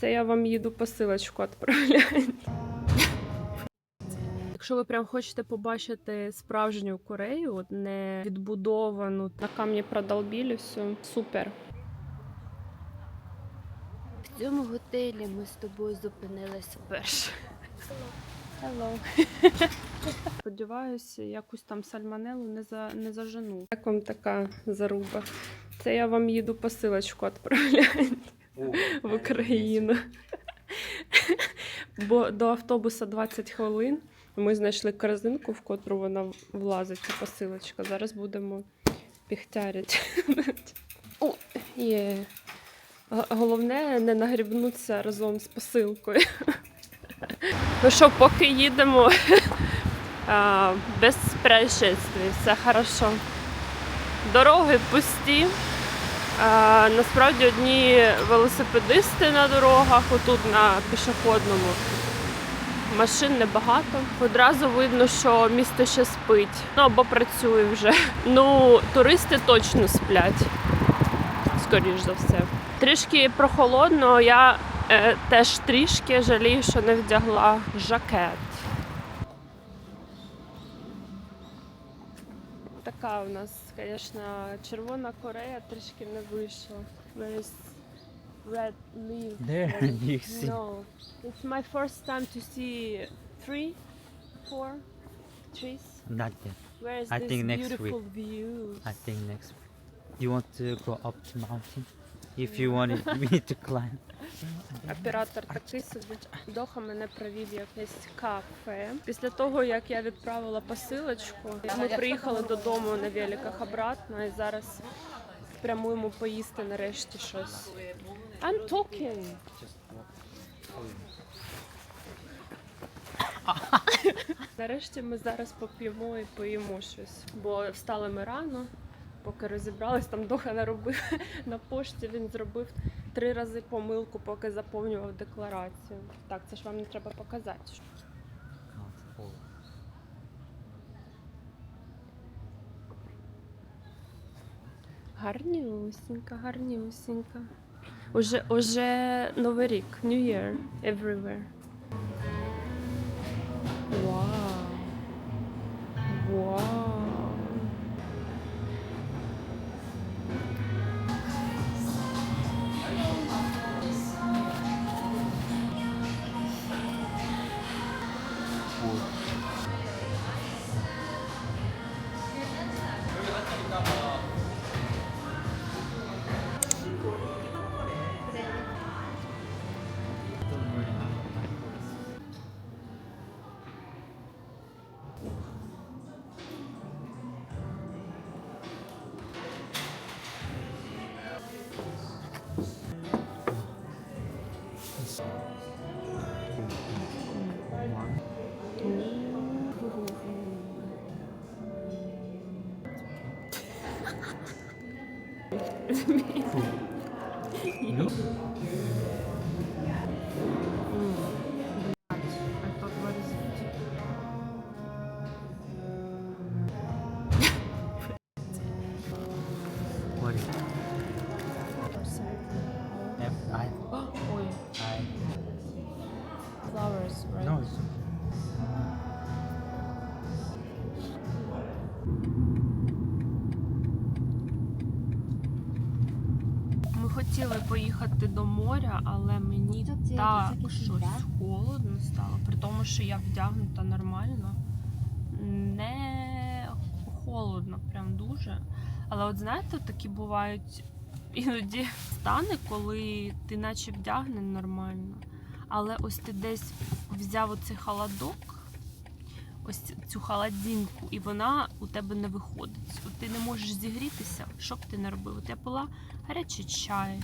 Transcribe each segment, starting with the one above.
Це я вам їду посилочку відправляю. Якщо ви прям хочете побачити справжню Корею, от не відбудовану, на камні продолбілі все, супер. В цьому готелі ми з тобою зупинилися вперше. Hello. Сподіваюся, якусь там сальмонелу не, за, не зажену. Як вам така заруба? Це я вам їду посилочку відправляю в Україну. Бо до автобуса 20 хвилин. Ми знайшли корзинку, в котру вона влазить, ця посилочка. Зараз будемо піхтярити. О, є. Головне не нагрібнутися разом з посилкою. Ну що, поки їдемо без происшествий, все хорошо. Дороги пусті. А, насправді одні велосипедисти на дорогах, отут на пішохідному. Машин небагато. Одразу видно, що місто ще спить. Ну або працює вже. Ну, туристи точно сплять. Скоріш за все. Трішки прохолодно, я е, теж трішки жалію, що не вдягла жакет. Така у нас, звісно, Червона Корея трішки не вийшла. Where is red leaf? There you see. No. It's my first time to see three, four trees. Not yet. Where is I this think next beautiful view? I think next week. You want to go up to mountain? If you want need to climb. Оператор такий сидить. Доха мене провів якесь кафе. Після того, як я відправила посилочку, ми приїхали додому на великах обратно і зараз прямуємо поїсти нарешті щось. I'm talking. Нарешті ми зараз поп'ємо і поїмо щось. Бо встали ми рано, поки розібрались, там Доха наробив на пошті. Він зробив три рази помилку, поки заповнював декларацію. Так, це ж вам не треба показати. Гарнюсінька, гарнюсінька. Уже, уже Новий рік, New Year, everywhere. 요즘에. 음. дуже. Але от знаєте, такі бувають іноді стани, коли ти наче вдягнений нормально. Але ось ти десь взяв оцей холодок, ось цю холодинку, і вона у тебе не виходить. От ти не можеш зігрітися, що б ти не робив. От я пила гарячий чай.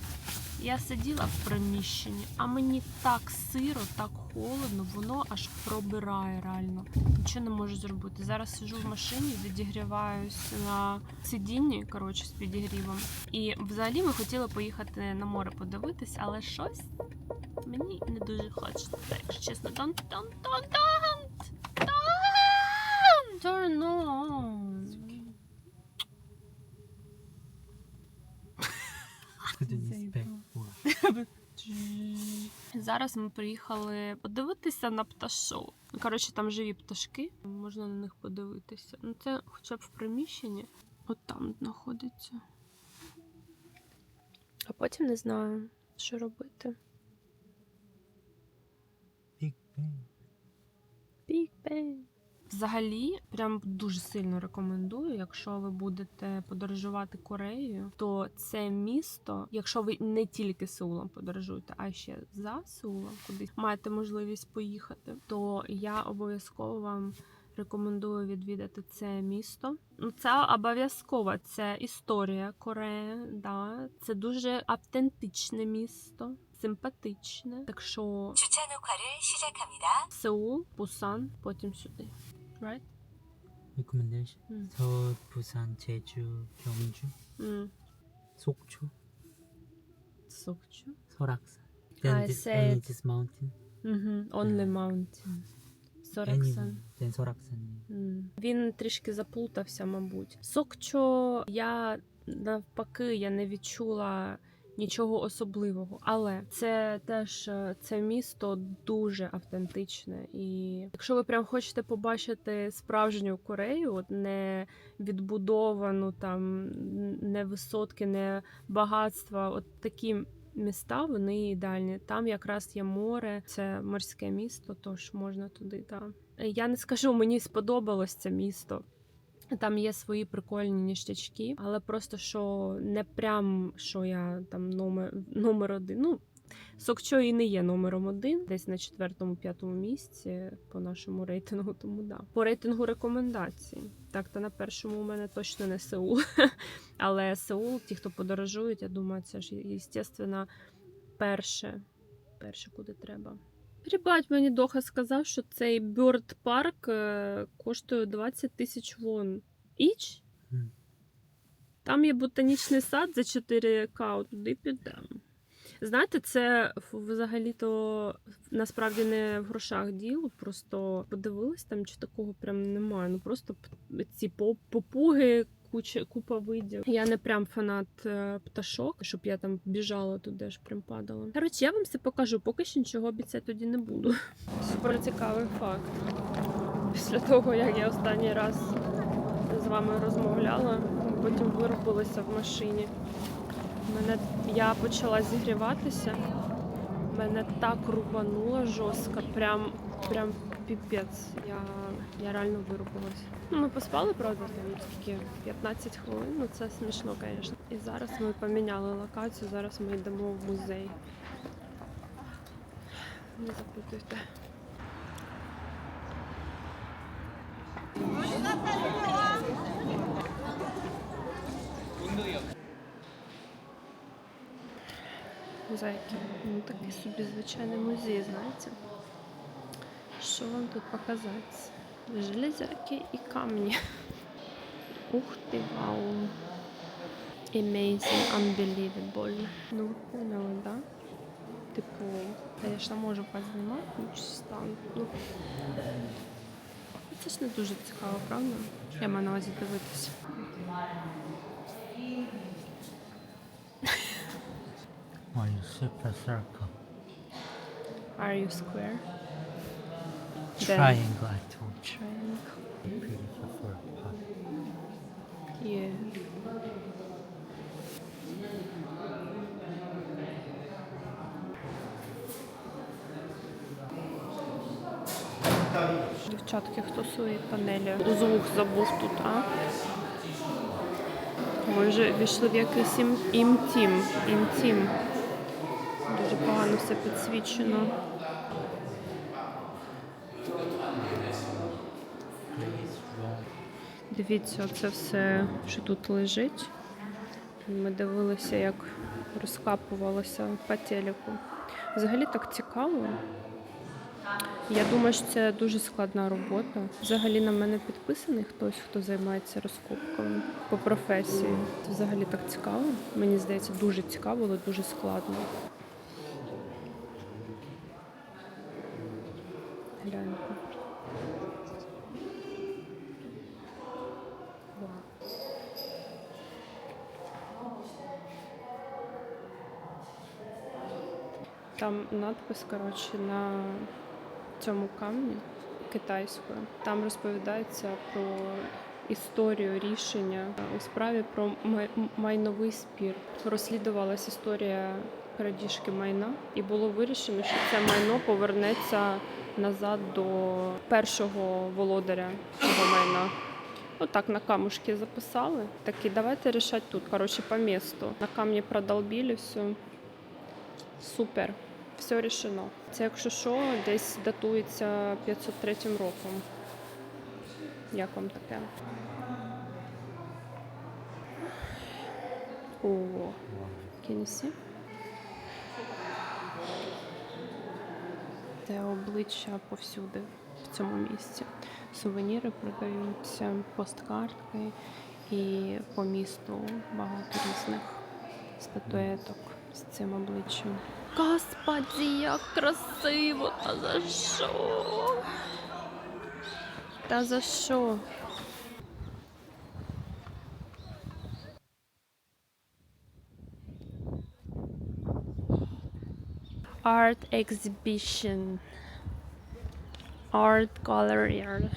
Я сиділа в приміщенні, а мені так сиро, так холодно, воно аж пробирає реально. Нічого не можу зробити. Зараз сиджу в машині, відігріваюсь на сидінні, коротше, з підігрівом. І взагалі ми хотіли поїхати на море подивитись, але щось мені не дуже хочеться. Якщо чесно, don't, don't, don't, don't, turn on. couldn't expect what. Зараз ми приїхали подивитися на пташок. Коротше, там живі пташки, можна на них подивитися. Ну, це хоча б в приміщенні. От там знаходиться. А потім не знаю, що робити. Big Bang. Big Bang. Взагалі, прям дуже сильно рекомендую. Якщо ви будете подорожувати Кореєю, то це місто, якщо ви не тільки Сеулом подорожуєте, а ще за Сеулом кудись маєте можливість поїхати, то я обов'язково вам. Рекомендую відвідати це місто. Ну, Це обов'язково це історія Кореї. Да. Це дуже автентичне місто, симпатичне. Так що Сеул, Пусан, потім сюди Right? Recommendation. 음. 서울, 부산, 제주, 경주, Mm. 속초, Sokchu. 설악산. Then I this, said- any this mountain. Mm-hmm. Only Е. mountain. Any, Сороксан. then 설악산. М. Він трішки заплутався, мабуть. Сокчо я навпаки я не відчула нічого особливого, але це теж е, це місто дуже автентичне. І якщо ви прям хочете побачити справжню Корею, от не відбудовану там не висотки, не багатства, от такі. Міста вони ідеальні. Там якраз є море, це морське місто, тож можна туди. Та. Я не скажу, мені сподобалось це місто. Там є свої прикольні ніштячки, але просто що не прям що я там номер, номер один. Ну, Сокчо і не є номером один, десь на четвертому-п'ятому місці по нашому рейтингу. Тому да. По рейтингу рекомендацій. Так, то на першому у мене точно не Сеул. Але Сеул, ті, хто подорожують, я думаю, це ж, звісно, перше. Перше, куди треба. Рібать, мені Доха сказав, що цей Бёрд парк е, коштує 20 тисяч вон. Іч? Там є ботанічний сад за 4К, туди підемо. Знаєте, це взагалі-то насправді не в грошах діло, просто подивилась там, чи такого прям немає. Ну просто ці попуги, куча, купа видів. Я не прям фанат е, пташок, щоб я там біжала туди, аж прям падала. Коротше, я вам все покажу, поки що нічого обіцяти тоді не буду. Супер цікавий факт. Після того, як я останній раз з вами розмовляла, потім вирубилася в машині. Мене я почала зігріватися. Мене так рубануло жорстко, прям, прям піпець. Я, я реально вирубилась. Ну, ми поспали, правда, там скільки 15 хвилин. Ну це смішно, звісно. І зараз ми поміняли локацію. Зараз ми йдемо в музей. Не запитуйте. Зайки. Ну такий собі звичайний музей, знаєте. Що вам тут показати? Железяки і камні. Ух ти, вау. Amazing, unbelievable. Ну, поняли, да? Типу, звісно, можу познімати, ну, чи стану. Ну, це ж не дуже цікаво, правда? Я маю на увазі дивитися. Are you super circle? Are you square? Then- Triangle, I told you. Triangle. Beautiful for a pot. Yeah. Дівчатки, хто свої панелі? Звук забув тут, а? Ми вже війшли в якийсь ім- інтім. Інтім. Дуже погано все підсвічено. Дивіться, це все, що тут лежить. Ми дивилися, як розкапувалося по телеку. Взагалі так цікаво. Я думаю, що це дуже складна робота. Взагалі на мене підписаний хтось, хто займається розкопками по професії. Це взагалі так цікаво. Мені здається, дуже цікаво, але дуже складно. Гляньте. Там надпис, коротше, на цьому камні китайською. Там розповідається про історію рішення у справі про май- майновий спір. Розслідувалась історія крадіжки майна, і було вирішено, що це майно повернеться назад до першого володаря цього майна. Отак на камушки записали. Такі, давайте рішати тут. Коротше, по місту. На камні продолбили все. Супер. Все рішено. Це, якщо що, десь датується 503 роком. Як вам таке? О, you? Те обличчя повсюди в цьому місці. Сувеніри продаються, посткартки і по місту багато різних статуеток з цим обличчям. Господи, як красиво! Та за що? Та за що? Art exhibition. Art gallery.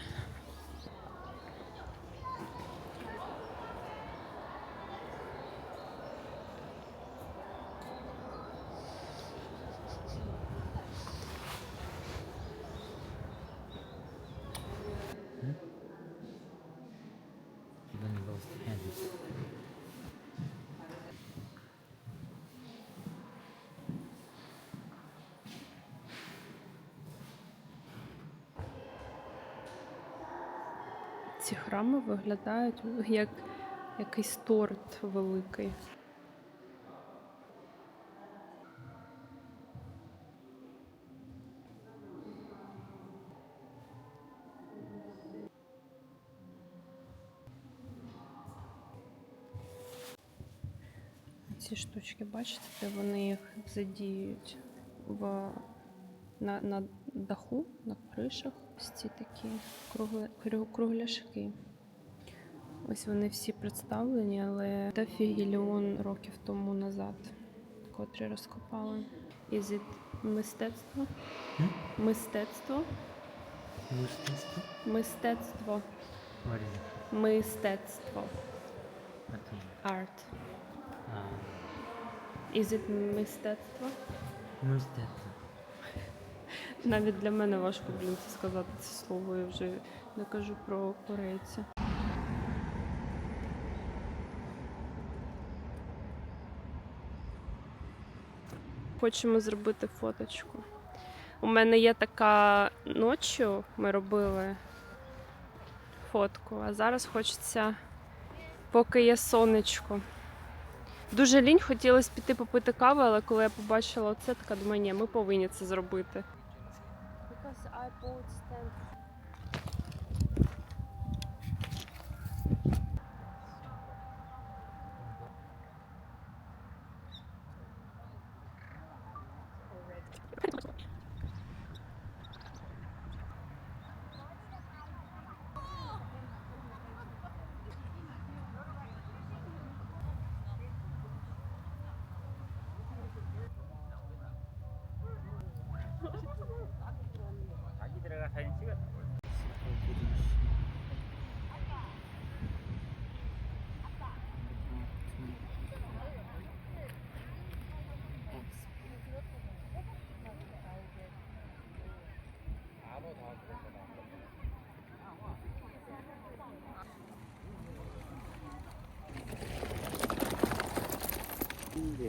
Ці виглядають як якийсь торт великий. Ці штучки, бачите, де вони їх задіють в, на, на даху, на кришах. Ось ці такі кругляшки. Ось вони всі представлені, але дофігільйон років тому назад, котрі розкопали. It мистецтво? Мистецтво? Мистецтво? Мистецтво. Мистецтво. Is it мистецтво? мистецтво. Навіть для мене важко, блін, це сказати це слово. Я вже не кажу про корейця. Хочемо зробити фоточку. У мене є така ночі, ми робили фотку, а зараз хочеться, поки є сонечко. Дуже лінь хотілося піти попити каву, але коли я побачила оце, така думаю, ні, ми повинні це зробити. old Stanford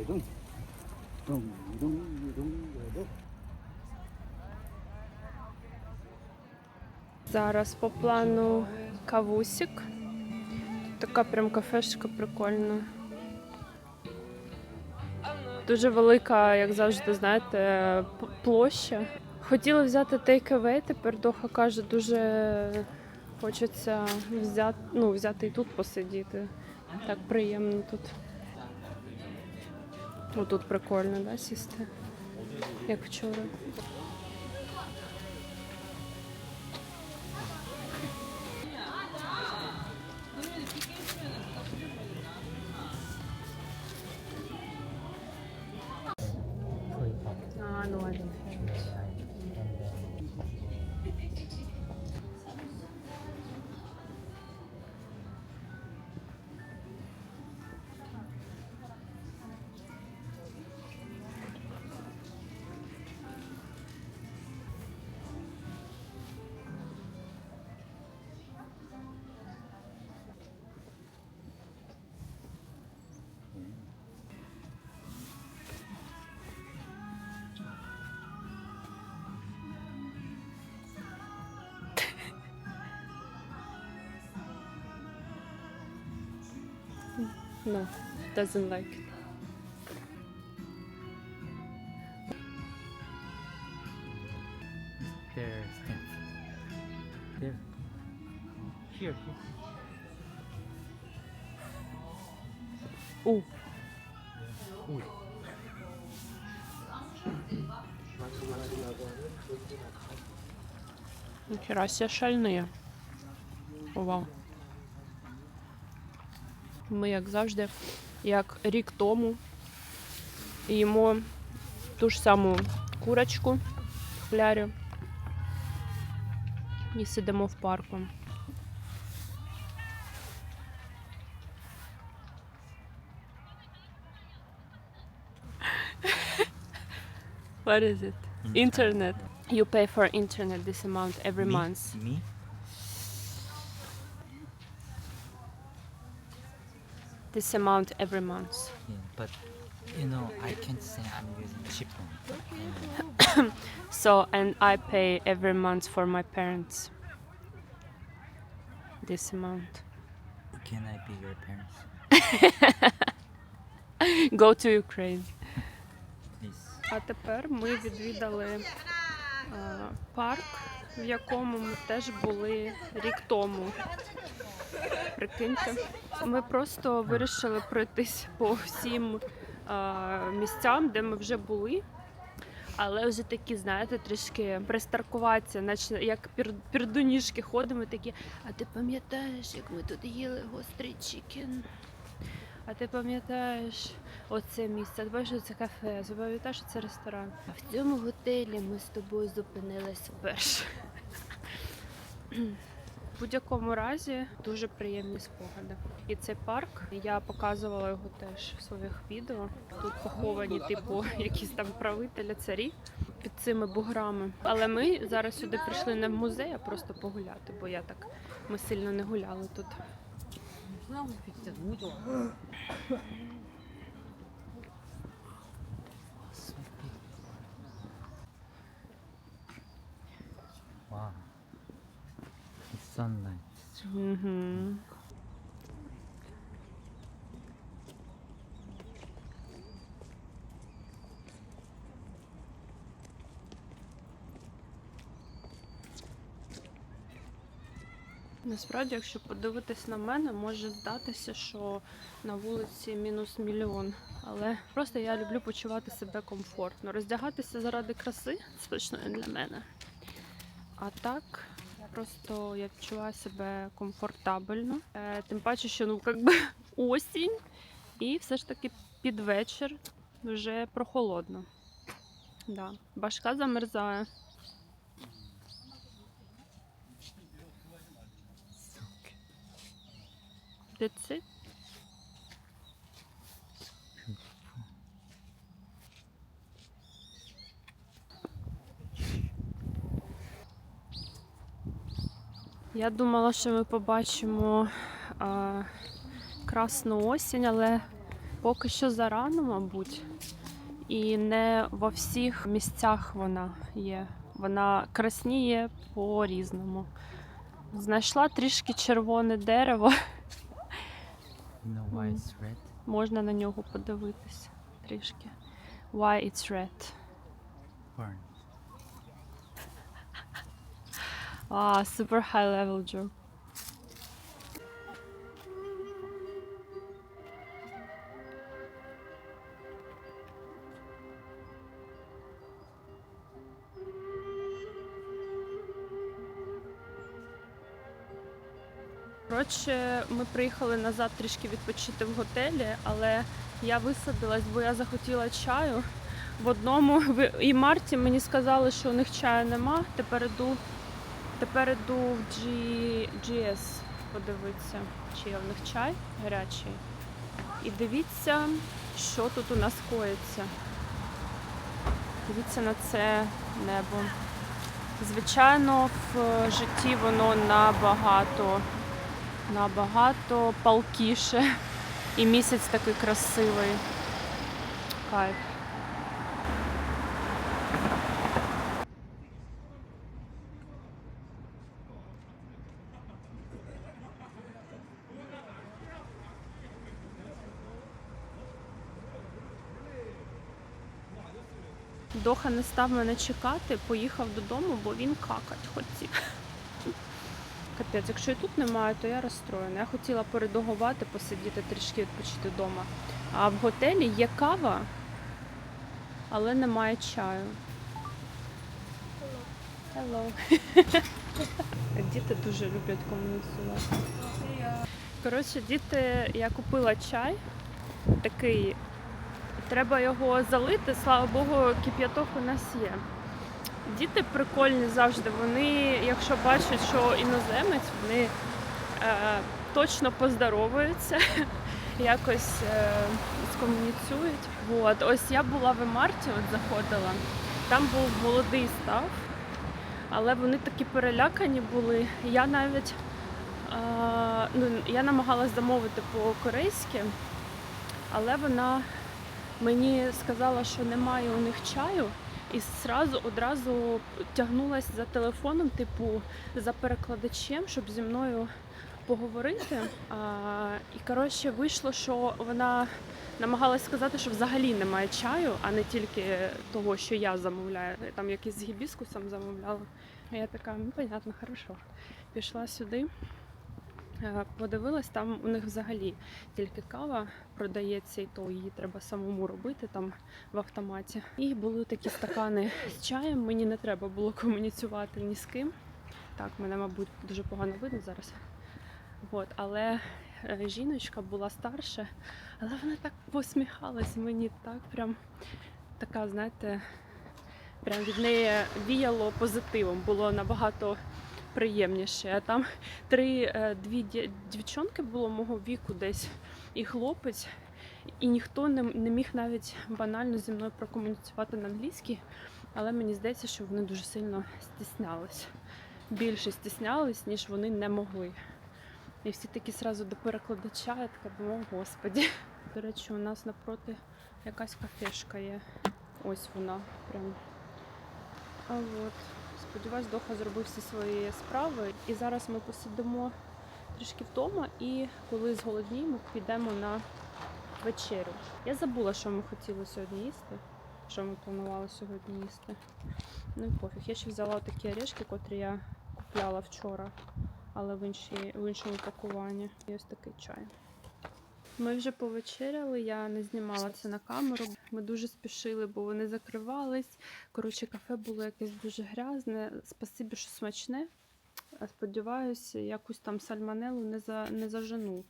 Дум. Дум, дум, дум, дум. Зараз по плану кавусік. Така прям кафешка прикольна. Дуже велика, як завжди, знаєте, площа. Хотіла взяти тейкавей, тепер Доха каже, дуже хочеться взяти ну, взяти і тут посидіти. Так приємно тут. Ну, тут прикольно, да, сісти? Як вчора. No, doesn't like. There. There. Here, here. У, Ой. ніхера себе шальні. Вау. Ми, як завжди, як рік тому, їмо ту ж саму курочку в флярі і сидимо в парку. What is it? Internet. You pay for internet this amount every Me? month. Me? This amount every month. Yeah, but you know, I can't say I'm using cheap one. So, and I pay every month for my parents. This amount. Can I be your parents? Go to Ukraine. Please. А тепер ми відвідали е, парк, в якому ми теж були рік тому. Прикиньте. Ми просто вирішили пройтись по всім е, місцям, де ми вже були. Але вже такі, знаєте, трішки пристаркуватися, наче як пір, пірдуніжки ходимо, такі. А ти пам'ятаєш, як ми тут їли гострий чікен? А ти пам'ятаєш оце місце? Ти бачиш, це кафе, ти пам'ятаєш, що це ресторан. А в цьому готелі ми з тобою зупинились вперше. В будь-якому разі дуже приємні спогади. І цей парк я показувала його теж в своїх відео. Тут поховані, типу, якісь там правителі, царі під цими буграми. Але ми зараз сюди прийшли не в музей, а просто погуляти, бо я так ми сильно не гуляли тут. 소양고추 진짜 너무 좋아. 와 비싼 라이트죠. Насправді, якщо подивитись на мене, може здатися, що на вулиці мінус мільйон. Але просто я люблю почувати себе комфортно. Роздягатися заради краси це не для мене. А так, просто я відчуваю себе комфортабельно. Е, тим паче, що ну як би осінь, і все ж таки під вечір вже прохолодно. Да. Башка замерзає. That's. Я думала, що ми побачимо а, красну осінь, але поки що зарано, мабуть. І не во всіх місцях вона є. Вона красніє по-різному. Знайшла трішки червоне дерево. You know why it's red? Можна на нього подивитися трішки. Why it's red. Burn. А, super high level joke. Коротше, ми приїхали назад трішки відпочити в готелі, але я висадилась, бо я захотіла чаю. в одному і Марті мені сказали, що у них чаю нема. Тепер іду, тепер іду в GS подивитися, чи є у них чай гарячий. І дивіться, що тут у нас коїться. Дивіться на це небо. Звичайно, в житті воно набагато, набагато палкіше. І місяць такий красивий. Кайф. Доха не став мене чекати, поїхав додому, бо він какать хотів. Капець, якщо і тут немає, то я розстроєна. Я хотіла передогувати, посидіти трішки відпочити вдома. А в готелі є кава, але немає чаю. Hello. Діти дуже люблять комуніцювати. Коротше, діти, я купила чай такий. Треба його залити, слава Богу, кип'яток у нас є. Діти прикольні завжди. Вони, якщо бачать, що іноземець, вони е, точно поздоровуються, якось е, скомуніцюють. От. Ось я була в Емарті, от заходила. Там був молодий став, але вони такі перелякані були. Я навіть е, ну, я намагалась замовити по-корейськи, але вона мені сказала, що немає у них чаю, і зразу одразу тягнулася за телефоном, типу, за перекладачем, щоб зі мною поговорити. А, і коротше вийшло, що вона намагалась сказати, що взагалі немає чаю, а не тільки того, що я замовляю. Там якийсь з гібіскусом замовляла. А я така, ну понятно, хорошо. Пішла сюди. Е, Подивилась, там у них взагалі тільки кава продається, і то її треба самому робити там в автоматі. І були такі стакани з чаєм. Мені не треба було комуніцювати ні з ким. Так, мене, мабуть, дуже погано видно зараз. От, але е, жіночка була старша, але вона так посміхалась мені, так прям така, знаєте, прям від неї віяло позитивом. Було набагато приємніше. А там три е, дві дівчонки було мого віку десь і хлопець, і ніхто не, не міг навіть банально зі мною прокомуніцювати на англійській, але мені здається, що вони дуже сильно стіснялись. Більше стіснялись, ніж вони не могли. І всі такі сразу до перекладача, я така думаю, господі. До речі, у нас напроти якась кафешка є. Ось вона прям. А от. Сподіваюсь, Доха зробив всі свої справи. І зараз ми посидимо трішки вдома, і коли зголодніємо, підемо на вечерю. Я забула, що ми хотіли сьогодні їсти. Що ми планували сьогодні їсти. Ну і пофіг. Я ще взяла такі орешки, котрі я купляла вчора, але в, іншій, в іншому пакуванні. І ось такий чай. Ми вже повечеряли, я не знімала це на камеру. Ми дуже спішили, бо вони закривались. Коротше, кафе було якесь дуже грязне. Спасибі, що смачне. Сподіваюся, якусь там сальмонелу не, за, не зажену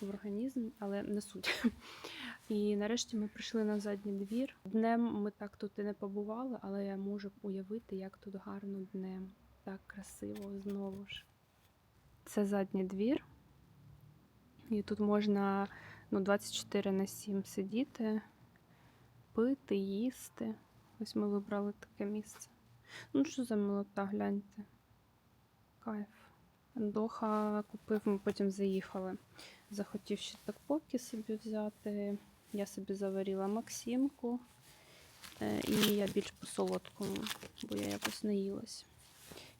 в організм, але не суть. І нарешті ми прийшли на задній двір. Днем ми так тут і не побували, але я можу уявити, як тут гарно днем. Так красиво знову ж. Це задній двір. І тут можна ну, 24 на 7 сидіти, пити, їсти. Ось ми вибрали таке місце. Ну, що за милота, гляньте. Кайф. Доха купив, ми потім заїхали. Захотів ще такпоки собі взяти. Я собі заварила Максимку. Е, І я більш по солодкому, бо я якось наїлась.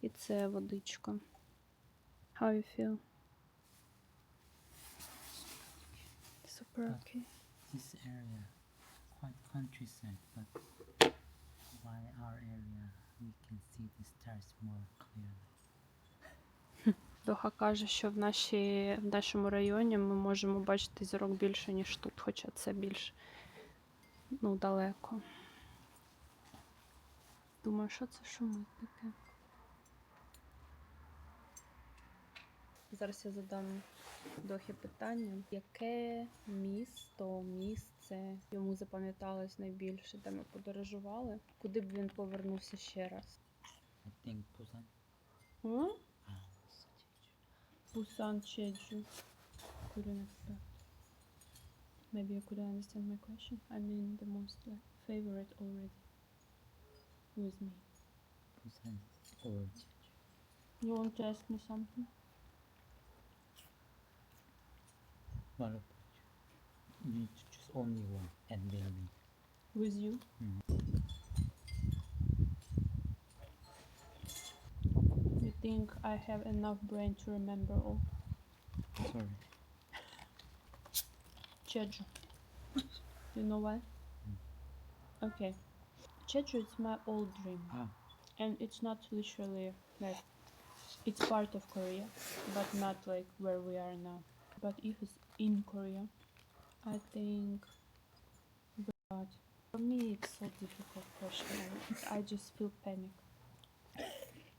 І це водичка. How you feel? Super okay. This area, quite countryside, but by our area, we can see the stars more clearly. Доха каже, що в, нашій, в нашому районі ми можемо бачити зірок більше, ніж тут, хоча це більш ну, далеко. Думаю, що це шумить таке? Зараз я задам Дохі питання, яке місто, місце йому запам'яталось найбільше, де ми подорожували, куди б він повернувся ще раз? I think Busan. Ah, Busan, Jeju. Couldn't expect. Maybe you couldn't understand my question. I mean the most like favorite already with me. Busan or Jeju. You want to ask me something? What about you? Need to choose only one and then me. With you? Mm. You think I have enough brain to remember all? Sorry. Jeju. you know why? Okay. Jeju is my old dream. Ah, And it's not literally like it's part of Korea, but not like where we are now. But if it's in Korea, I think but for me it's so difficult question. I, I just feel panic.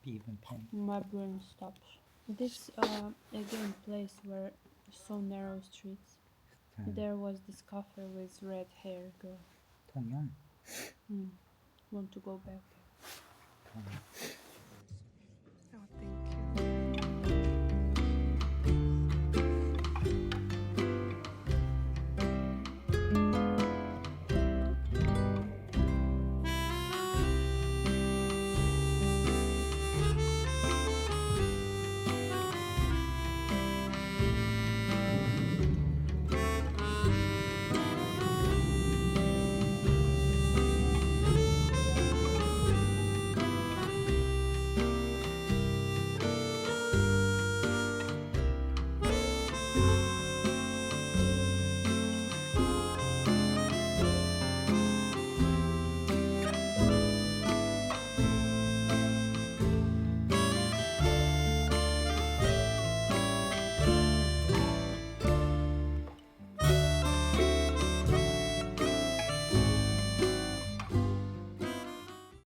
even pen. My brain stops. This uh, again place where so narrow streets. There was this cafe with red hair girl. Tongyang. Hmm. Want to go back?